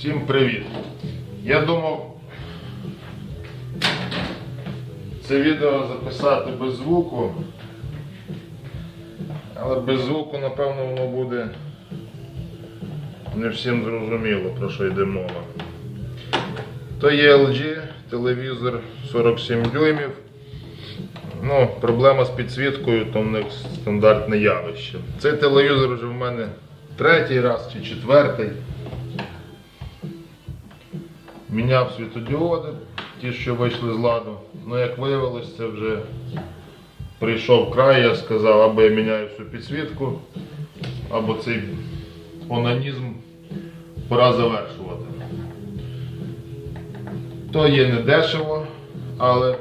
Всім привіт! Я думав це відео записати без звуку, але без звуку, напевно, воно буде не всім зрозуміло, про що йде мова. То є LG, телевізор 47 дюймів. Ну, проблема з підсвіткою, то в них стандартне явище. Цей телевізор вже в мене третій раз чи четвертий. Міняв світодіоди, ті, що вийшли з ладу. Ну, як виявилось, це вже прийшов край, я сказав, або я міняю всю підсвітку, або цей онанізм пора завершувати. То є недешево, але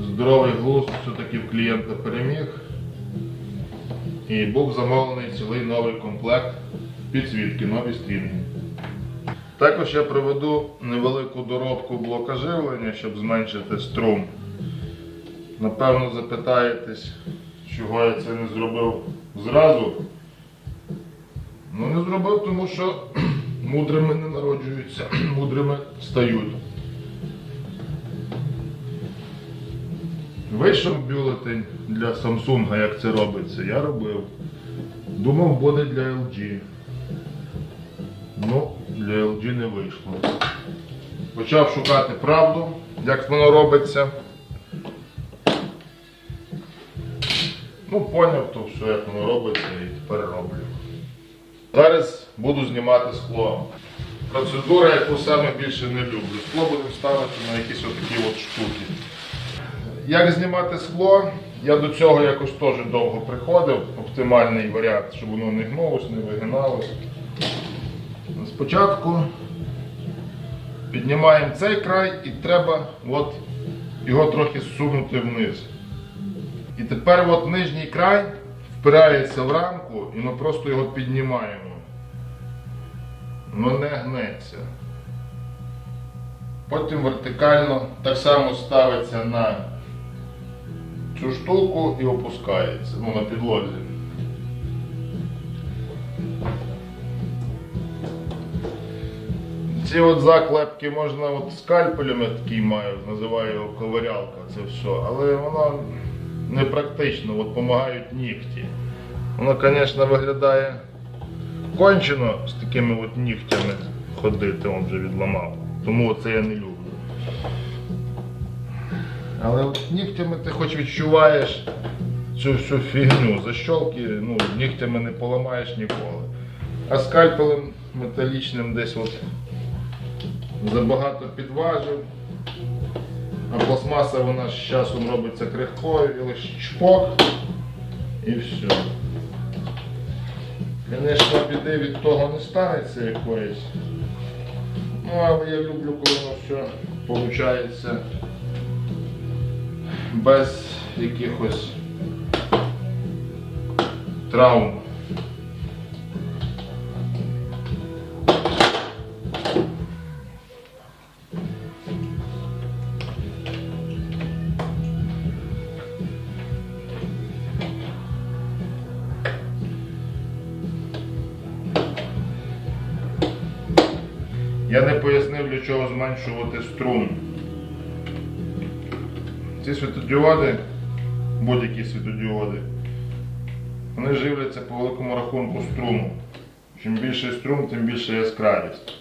здоровий глузд все-таки в клієнта переміг. І був замовлений цілий новий комплект підсвітки, нові стрінги. Також я проведу невелику доробку блока живлення, щоб зменшити струм. Напевно, запитаєтесь, чого я це не зробив зразу. Ну не зробив, тому що мудрими не народжуються, мудрими стають. Вийшов бюлетень для Samsung, як це робиться, я робив. Думав, буде для LG. Ну, для LG не вийшло. Почав шукати правду, як воно робиться. Ну, поняв то все, як воно робиться, і тепер роблю. Зараз буду знімати скло. Процедура, яку саме більше не люблю. Скло будемо ставити на якісь отакі от штуки. Як знімати скло, я до цього якось теж довго приходив, оптимальний варіант, щоб воно не гнулося, не вигиналося. Спочатку піднімаємо цей край і треба от його трохи зсунути вниз. І тепер от нижній край впирається в рамку і ми просто його піднімаємо. Воно не гнеться. Потім вертикально так само ставиться на цю штуку і опускається ну, на підлозі. Ці от заклепки можна от скальпелем, я такий маю, називаю його ковирялка, це все, але воно не практично, от допомагають нігті. Воно, звісно, виглядає кончено з такими от нігтями ходити, он вже відламав. Тому це я не люблю. Але от нігтями ти хоч відчуваєш цю всю фігню. Защолки ну, нігтями не поламаєш ніколи. А скальпелем металічним десь от забагато підважив. А пластмаса вона з часом робиться крихкою і лише чпок і все. Звісно, біди від того не станеться якоїсь. Ну, але я люблю, коли воно все виходить без якихось травм. Я не пояснив, для чого зменшувати струм. Ці світодіоди, будь-які світодіоди, вони живляться по великому рахунку струму. Чим більший струм, тим більша яскравість.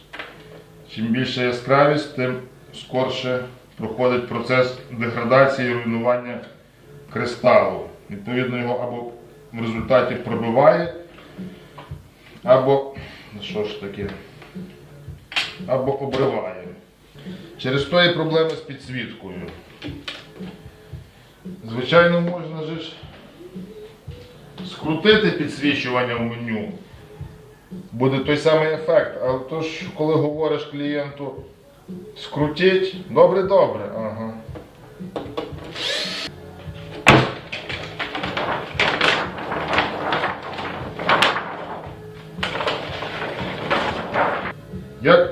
Чим більша яскравість, тим скорше проходить процес деградації і руйнування кристалу. Відповідно, його або в результаті пробиває, або, що ж таке, або обриває. Через то є проблеми з підсвіткою. Звичайно, можна же ж скрутити підсвічування в меню. Буде той самий ефект. Але то ж, коли говориш клієнту, скрутіть, добре, добре. Ага.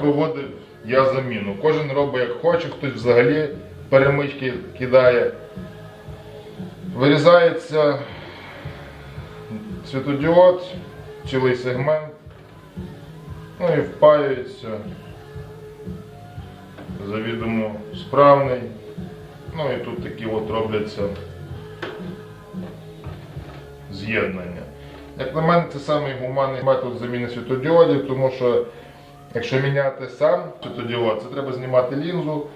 Проводив я заміну? Кожен робить як хоче, хтось взагалі перемички кидає. Вирізається світодіод, цілий сегмент, Ну і впаюється. Завідомо справний. Ну і тут такі от робляться з'єднання. Як на мене, це самий метод заміни світодіодів, тому що якщо міняти сам світодіод, це треба знімати лінзу,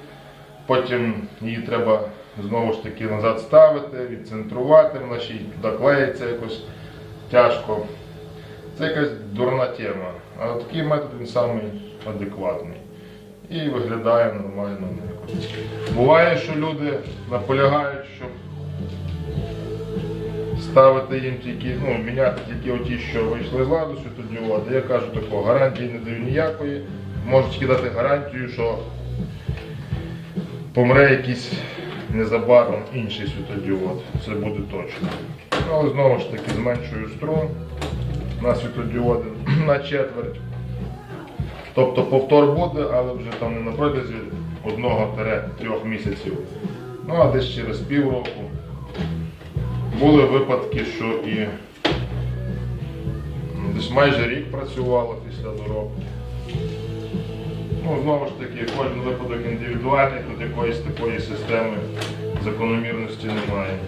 потім її треба знову ж таки назад ставити, відцентрувати, вона ще й туди клеїться якось тяжко. Це якась дурна тема. А такий метод він самий адекватний. І виглядає нормально. Буває, що люди наполягають, щоб ставити їм тільки, ну, міняти тільки оті, що вийшли з ладу світодіоди. Я кажу такого, гарантії не даю ніякої. Можу тільки дати гарантію, що помре якийсь незабаром інший світодіод. Це буде точно. Ну, Але знову ж таки зменшую струм на світодіоди на четверть. Тобто повтор буде, але вже там не на протязі одного-трьох місяців. Ну а десь через півроку. Були випадки, що і десь майже рік працювало після доробки. Ну, знову ж таки, кожен випадок індивідуальний, тут якоїсь такої системи закономірності немає.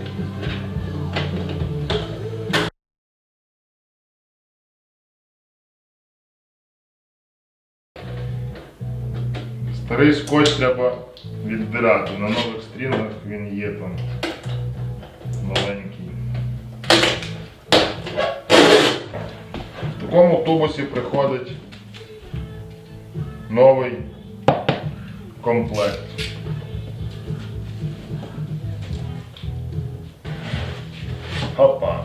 Старий скотч треба віддирати. На нових стрінгах він є там маленький. В такому тубусі приходить новий комплект. Опа.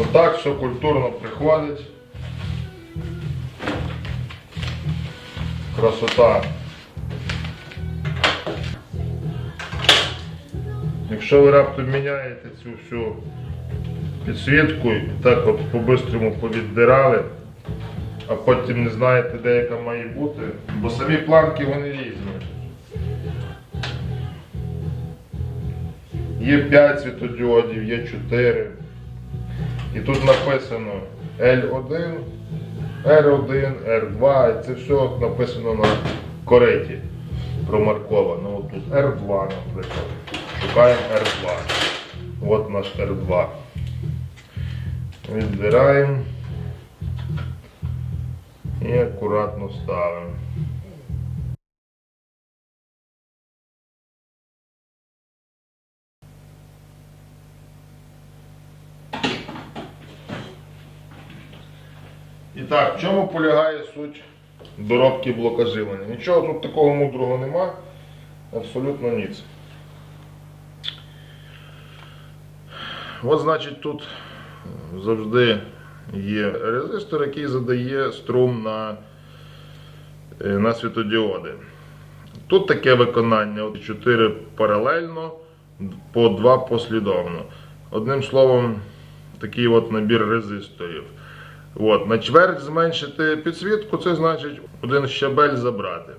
Отак все культурно приходить. Красота. Якщо ви раптом міняєте цю всю підсвітку і так от по-бистрому повіддирали, а потім не знаєте, де яка має бути, бо самі планки вони різні. Є 5 світодіодів, є 4. І тут написано L1, R1, R2, і це все написано на кориті промарковано. Тут R2, наприклад. Шукаємо R2. От наш R2. Відбираємо і акуратно ставимо. І так, в чому полягає суть доробки блока живлення? Нічого тут такого мудрого нема, абсолютно ніц. От значить тут завжди є резистор, який задає струм на, е, на світодіоди. Тут таке виконання: 4 паралельно, по 2 послідовно. Одним словом, такий от набір резисторів. От, на чверть зменшити підсвітку, це значить один щабель забрати.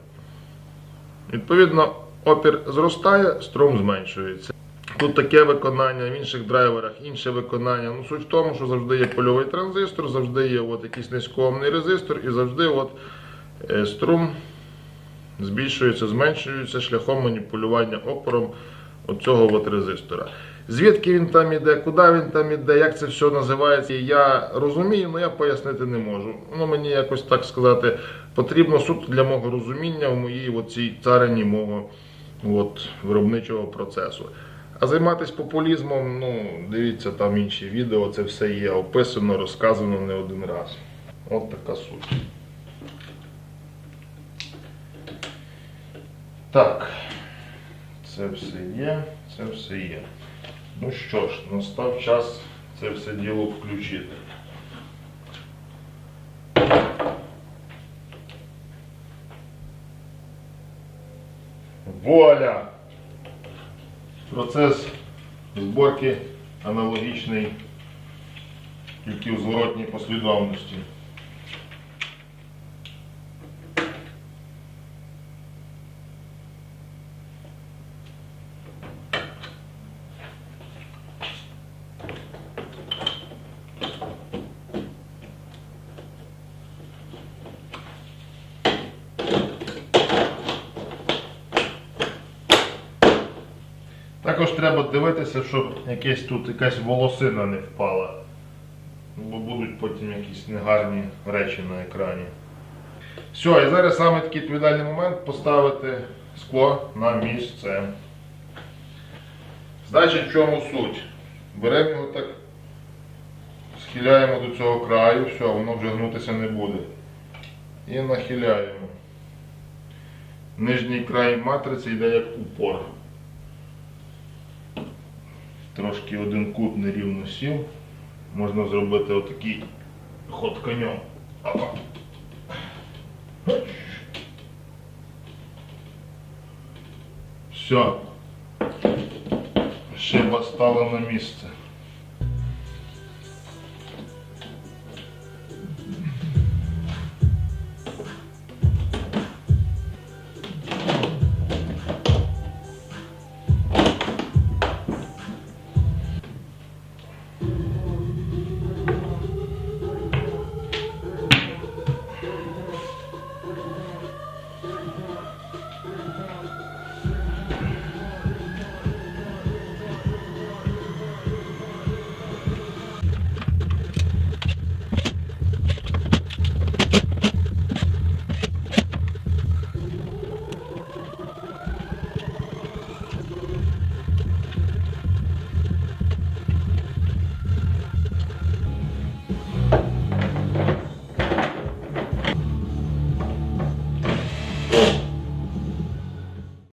Відповідно, опір зростає, струм зменшується. Тут таке виконання, в інших драйверах інше виконання. Ну, суть в тому, що завжди є польовий транзистор, завжди є от якийсь низькоомний резистор і завжди от, е, струм збільшується, зменшується шляхом маніпулювання опором оцього от резистора. Звідки він там іде, куди він там іде, як це все називається, я розумію, але я пояснити не можу. Воно мені якось так сказати потрібно суто для мого розуміння в моїй оцій царині мого от, виробничого процесу. А займатися популізмом, ну, дивіться, там інші відео, це все є описано, розказано не один раз. От така суть. Так, це все є, це все є. Ну що ж, настав час це все діло включити. Вуаля! Процес зборки аналогічний тільки у зворотній послідовності. Також треба дивитися, щоб якесь тут якась волосина не впала. Бо будуть потім якісь негарні речі на екрані. Все, і зараз саме такий відповідальний момент поставити скло на місце. Значить, в чому суть? Беремо його так, схиляємо до цього краю, все, воно вже гнутися не буде. І нахиляємо. Нижній край матриці йде як упор. Трошки один кут нерівно сів. Можна зробити отакий ход конем. Все. Шиба стала на місце.